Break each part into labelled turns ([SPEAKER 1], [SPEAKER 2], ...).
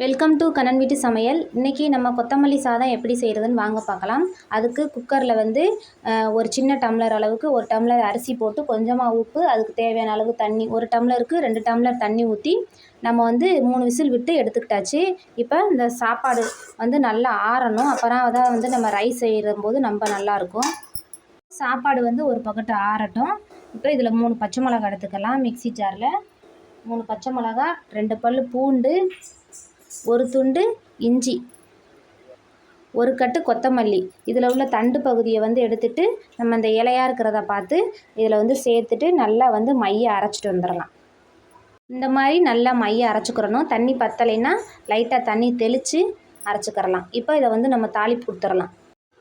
[SPEAKER 1] Welcome to Kannan வீட்டு சமையல் இன்றைக்கி நம்ம கொத்தமல்லி சாதம் எப்படி செய்கிறதுன்னு வாங்க பார்க்கலாம். அதுக்கு குக்கரில் வந்து ஒரு சின்ன டம்ளர் அளவுக்கு ஒரு டம்ளர் அரிசி போட்டு கொஞ்சமாக உப்பு அதுக்கு தேவையான அளவு தண்ணி ஒரு டம்ளருக்கு ரெண்டு டம்ளர் தண்ணி ஊற்றி நம்ம வந்து மூணு விசில் விட்டு எடுத்துக்கிட்டாச்சு. இப்போ இந்த சாப்பாடு வந்து நல்லா ஆறணும். அப்புறம் தான் வந்து நம்ம ரைஸ் செய்கிற போது ரொம்ப நல்லாயிருக்கும் சாப்பாடு வந்து ஒரு பக்கத்து ஆறட்டும். இப்போ இதில் மூணு பச்சை மிளகா எடுத்துக்கலாம். மிக்ஸி ஜாரில் மூணு பச்சை மிளகா ரெண்டு பல் பூண்டு ஒரு துண்டு இஞ்சி ஒரு கட்டு கொத்தமல்லி. இதில் உள்ள தண்டு பகுதியை வந்து எடுத்துட்டு நம்ம இந்த இலையாக இருக்கிறத பார்த்து இதில் வந்து சேர்த்துட்டு நல்லா வந்து மையை அரைச்சிட்டு வந்துடலாம். இந்த மாதிரி நல்லா மையை அரைச்சிக்கிறணும். தண்ணி பத்தலைன்னா லைட்டாக தண்ணி தெளித்து அரைச்சிக்கிறலாம். இப்போ இதை வந்து நம்ம தாளிப்பு கொடுத்துடலாம்.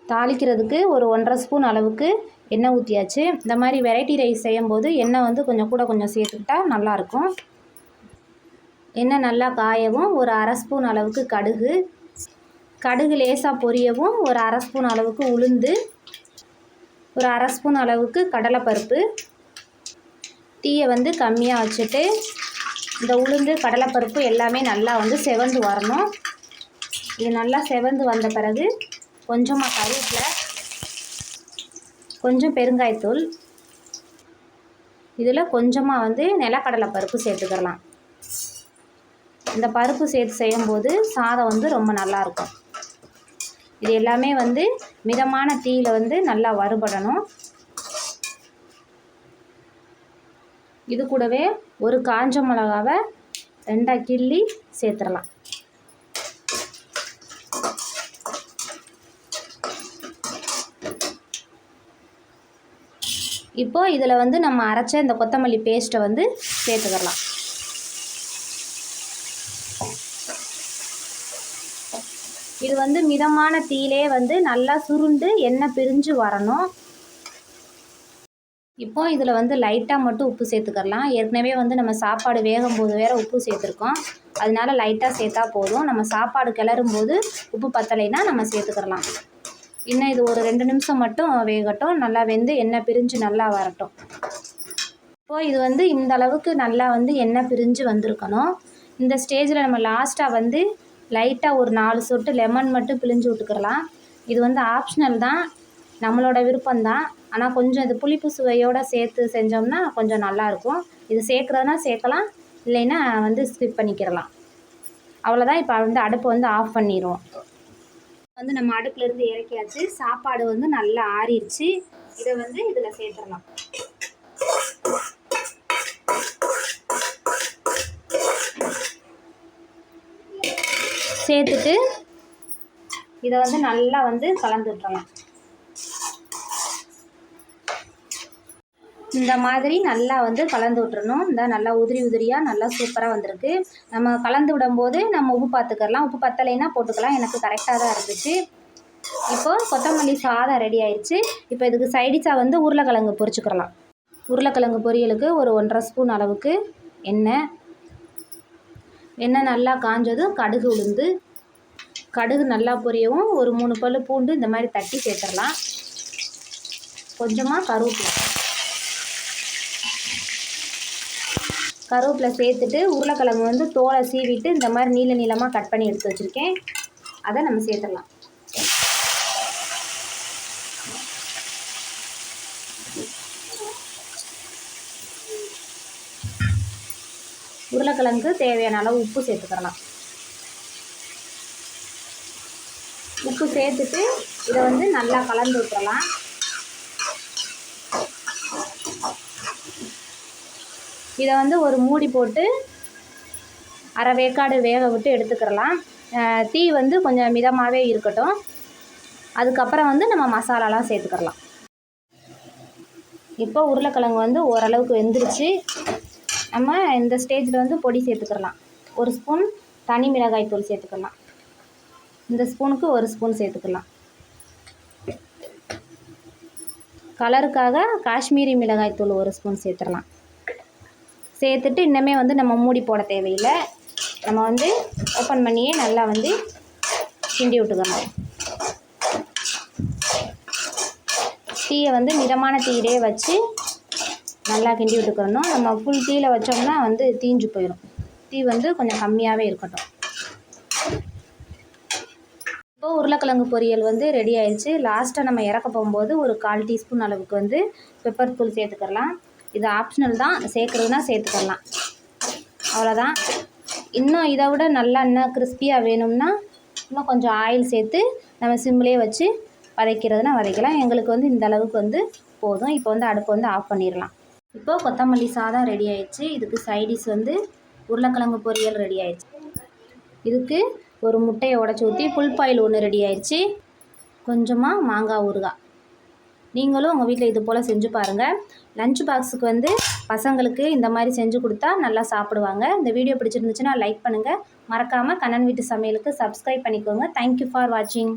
[SPEAKER 1] தாளிக்கிறதுக்கு ஒரு ஒன்றரை ஸ்பூன் அளவுக்கு எண்ணெய் ஊற்றியாச்சு இந்த மாதிரி வெரைட்டி ரைஸ் செய்யும்போது எண்ணெய் வந்து கொஞ்சம் கூட கொஞ்சம் சேர்த்துக்கிட்டா நல்லாயிருக்கும் எண்ணெய் நல்லா காயவும் ஒரு அரை ஸ்பூன் அளவுக்கு கடுகு. கடுகு லேசாக பொரியவும் ஒரு அரை ஸ்பூன் அளவுக்கு உளுந்து. ஒரு அரை ஸ்பூன் அளவுக்கு கடலைப்பருப்பு. தீயை வந்து கம்மியாக வச்சுட்டு இந்த உளுந்து கடலைப்பருப்பு எல்லாமே நல்லா வந்து செவந்து வரணும். இது நல்லா செவந்து வந்த பிறகு கொஞ்சமாக கருவேப்பிலை கொஞ்சம் பெருங்காயத்தூள். இதில் கொஞ்சமாக வந்து நிலக்கடலை பருப்பு சேர்த்துக்கலாம். இந்த பருப்பு சேர்த்து செய்யும்போது சாதம் வந்து ரொம்ப நல்லாயிருக்கும். இது எல்லாமே வந்து மிதமான தீயில் வந்து நல்லா வறுபடணும். இது கூடவே ஒரு காஞ்ச மிளகாவை ரெண்டாக கிள்ளி சேர்த்துடலாம். இப்போது இதில் வந்து நம்ம அரைச்ச இந்த கொத்தமல்லி பேஸ்ட்டை வந்து சேர்த்துக்கலாம் இது வந்து மிதமான தீயிலே வந்து நல்லா சுருண்டு எண்ணெய் பிரிஞ்சு வரணும். இப்போ இதில் வந்து லைட்டாக மட்டும் உப்பு சேர்த்துக்கலாம் ஏற்கனவே வந்து நம்ம சாப்பாடு வேகும் போது வேற உப்பு சேர்த்துருக்கோம். அதனால லைட்டாக சேர்த்தா போதும். நம்ம சாப்பாடு கிளறும் போது உப்பு பத்தலைன்னா நம்ம சேர்த்துக்கலாம் இன்னும் இது ஒரு ரெண்டு நிமிஷம் மட்டும் வேகட்டும். நல்லா வெந்து எண்ணெய் பிரிஞ்சு நல்லா வரட்டும். இப்போது இது வந்து இந்த அளவுக்கு நல்லா வந்து எண்ணெய் பிரிஞ்சு வந்திருக்கணும். இந்த ஸ்டேஜில் நம்ம லாஸ்ட்டாக வந்து லைட்டாக ஒரு நாலு சொட்டு லெமன் மட்டும் பிழிஞ்சு விட்டுக்கிறலாம். இது வந்து ஆப்ஷனல் தான். நம்மளோட விருப்பம்தான் ஆனால் கொஞ்சம் இது புளிப்பு சுவையோடு சேர்த்து செஞ்சோம்னா கொஞ்சம் நல்லாயிருக்கும் இது சேர்க்குறதுனா சேர்க்கலாம். இல்லைன்னா வந்து ஸ்கிப் பண்ணிக்கிறலாம். அவ்வளோதான் இப்போ வந்து அடுப்பை வந்து ஆஃப் பண்ணிடுவோம் வந்து நம்ம அடுப்புலேருந்து இறக்கியாச்சு. சாப்பாடு வந்து நல்லா ஆறிடுச்சு. இதை வந்து இதில் சேர்த்துடலாம். சேர்த்துட்டு இதை வந்து நல்லா வந்து கலந்து விட்டுறலாம் இந்த மாதிரி நல்லா வந்து கலந்து விட்டுறணும். இந்த நல்லா உதிரி உதிரியாக நல்லா சூப்பராக வந்திருக்கு. நம்ம கலந்து விடும்போது நம்ம உப்பு பார்த்துக்கலாம் உப்பு பத்தலைன்னா போட்டுக்கலாம். எனக்கு கரெக்டாக தான் இருந்துச்சு. இப்போ கொத்தமல்லி சாதம் ரெடி ஆயிடுச்சு இப்போ இதுக்கு சைடிஷாக வந்து உருளைக்கிழங்கு பொரிச்சுக்கிறலாம் உருளைக்கிழங்கு பொரியலுக்கு ஒரு ஒன்றரை ஸ்பூன் அளவுக்கு எண்ணெய் எண்ணெய் நல்லா காஞ்சதும் கடுகு உளுந்து கடுகு நல்லா பொரியவும் ஒரு மூணு பல்லு பூண்டு இந்த மாதிரி தட்டி சேர்த்துடலாம். கொஞ்சமாக கருவேப்பிலை. கருவேப்பிலை சேர்த்துட்டு உருளைக்கிழங்கு வந்து தோலை சீவிட்டு இந்த மாதிரி நீள நீளமாக கட் பண்ணி எடுத்து வச்சுருக்கேன். அதை நம்ம சேர்த்துடலாம். உருளைக்கிழங்கு தேவையான அளவு உப்பு சேர்த்துக்கிறலாம். உப்பு சேர்த்துட்டு இதை வந்து நல்லா கலந்து விட்டுறலாம். இதை வந்து ஒரு மூடி போட்டு அரை வேக்காடு வேக விட்டு எடுத்துக்கிறலாம். தீ வந்து கொஞ்சம் மிதமாகவே இருக்கட்டும். அதுக்கப்புறம் வந்து நம்ம மசாலாலாம் சேர்த்துக்கிறலாம். இப்போ உருளைக்கிழங்கு வந்து ஓரளவுக்கு வெந்துருச்சு. நம்ம இந்த ஸ்டேஜில் வந்து பொடி சேர்த்துக்கிறலாம் ஒரு ஸ்பூன் தனி மிளகாய் தூள் சேர்த்துக்கலாம். இந்த ஸ்பூனுக்கு ஒரு ஸ்பூன் சேர்த்துக்கலாம். கலருக்காக காஷ்மீரி மிளகாய் தூள் ஒரு ஸ்பூன் சேர்த்துடலாம். சேர்த்துட்டு இன்னுமே வந்து நம்ம மூடி போட தேவையில்லை. நம்ம வந்து ஓப்பன் பண்ணியே நல்லா வந்து கிண்டி விட்டுக்கணும். தீயை வந்து மிதமான தீயிலே வச்சு நல்லா கிண்டி விட்டுக்கிறணும் நம்ம ஃபுல் தீயில் வச்சோம்னா வந்து தீஞ்சு போயிடும் தீ வந்து கொஞ்சம் கம்மியாகவே இருக்கட்டும். இப்போ உருளைக்கிழங்கு பொரியல் வந்து ரெடி ஆயிடுச்சு. லாஸ்ட்டாக நம்ம இறக்க போகும்போது ஒரு கால் டீஸ்பூன் அளவுக்கு வந்து பெப்பர் தூள் சேர்த்துக்கலாம். இது ஆப்ஷனல் தான். சேர்க்குறதுனா சேர்த்துக்கலாம். அவ்வளோதான் இன்னும் இதை விட நல்லா இன்னும் கிறிஸ்பியாக வேணும்னா இன்னும் கொஞ்சம் ஆயில் சேர்த்து நம்ம சிம்லேயே வச்சு வதக்கிறதுனா வதக்கலாம். எங்களுக்கு வந்து இந்த அளவுக்கு வந்து போதும். இப்போ வந்து அடுப்பு வந்து ஆஃப் பண்ணிடலாம். இப்போது கொத்தமல்லி சாதம் ரெடி ஆயிடுச்சு. இதுக்கு சைடிஷ் வந்து உருளைக்கிழங்கு பொரியல் ரெடி ஆயிடுச்சு. இதுக்கு ஒரு முட்டையை உடச்சி ஊற்றி புல்பாயில் ஒன்று ரெடி ஆயிடுச்சு. கொஞ்சமாக மாங்காய் ஊறுகாய். நீங்களும் உங்கள் வீட்டில் இது போல் செஞ்சு பாருங்கள் லஞ்ச் பாக்ஸுக்கு வந்து பசங்களுக்கு இந்த மாதிரி செஞ்சு கொடுத்தா நல்லா சாப்பிடுவாங்க. இந்த வீடியோ பிடிச்சிருந்துச்சுன்னா லைக் பண்ணுங்கள் மறக்காமல் கண்ணன் வீட்டு சமையலுக்கு சப்ஸ்கிரைப் பண்ணிக்கோங்க. தேங்க்யூ ஃபார் வாட்சிங்